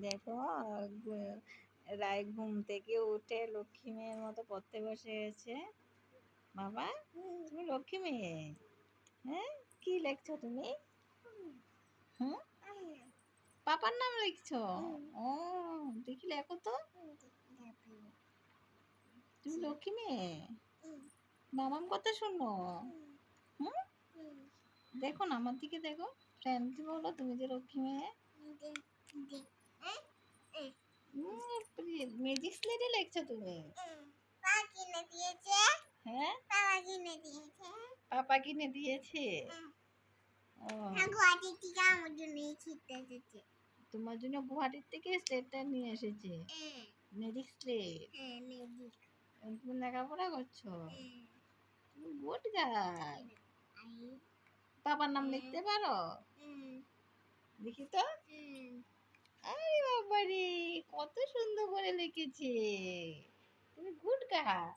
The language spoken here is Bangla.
দেখো রায় ঘুম থেকে উঠে লক্ষ্মী মেয়ের মতো পড়তে বসে গেছে। বাবা তুমি লক্ষ্মী মেয়ে? হ্যাঁ? কি লেখছো তুমি? হুম? পাপার নাম লিখছো? ও, দেখি লেখো তো। তুমি লক্ষ্মী মেয়ে? মামাম কথা শুনো। হুম? দেখো না, আমার দিকে দেখো। ফ্রেন্ড বলো, তুমি যে লক্ষ্মী মেয়ে। ম্যাজিক স্লেটে লেখছো তুমি? মা কিনে দিয়েছে। হ্যাঁ? পাপা কিনে দিয়েছে? ও। তোমার জন্য গুয়াহাটির থেকে স্লেটটা নিয়ে এসেছে? ম্যাজিক স্লেট তুমি লেখাপড়া করছ? তুমি গুড গার্ল পাপার নাম লিখতে পারো? দেখি তো। বাবারে কত সুন্দর করে লিখেছে। তুমি গুড গার্ল